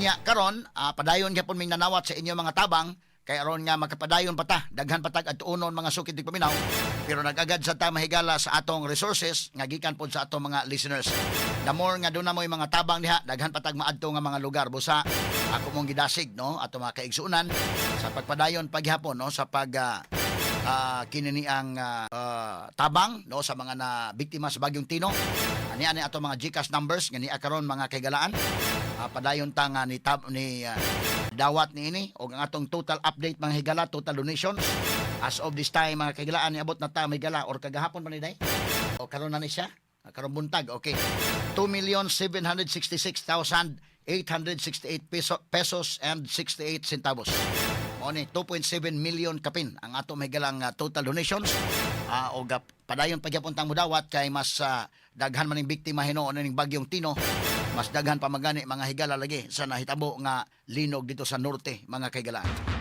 Unya karon ah, padayon gyapon ming nanawat sa inyo mga tabang kay aron nga makapadayon pa ta daghan patag at unon mga sukit tig paminaw pero nagagad sa ta mahigala sa atong resources nga gikan pod sa atong mga listeners. The more nga doon na mo mga tabang diha daghan patag maadto nga mga lugar busa. Ako mong gidasig no ato mga kaigsuunan sa pagpadayon paghapon no sa pag ah, ah, kinini ang ah, ah, tabang no sa mga na biktima sa bagyong Tino. Ani ani ato mga GCash numbers nga ni karon mga kaygalaan Ah, padayon ta nga ni tab ni ah, dawat ni ini o ang atong total update mga higala total donations as of this time mga kaygalaan niabot na ta may gala or kagahapon pa ni day o karon na ni siya? Ah, karon buntag okay. 2,766,868 peso, pesos and 68 centavos. O ni 2.7 million kapin ang ato may galang ah, total donations. Ah, o padayon pagyapon tang mudawat kay mas ah, daghan maning biktima hinuon ning bagyong Tino mas daghan pa magani mga higala lagi sa nahitabo nga linog dito sa norte mga kaigalaan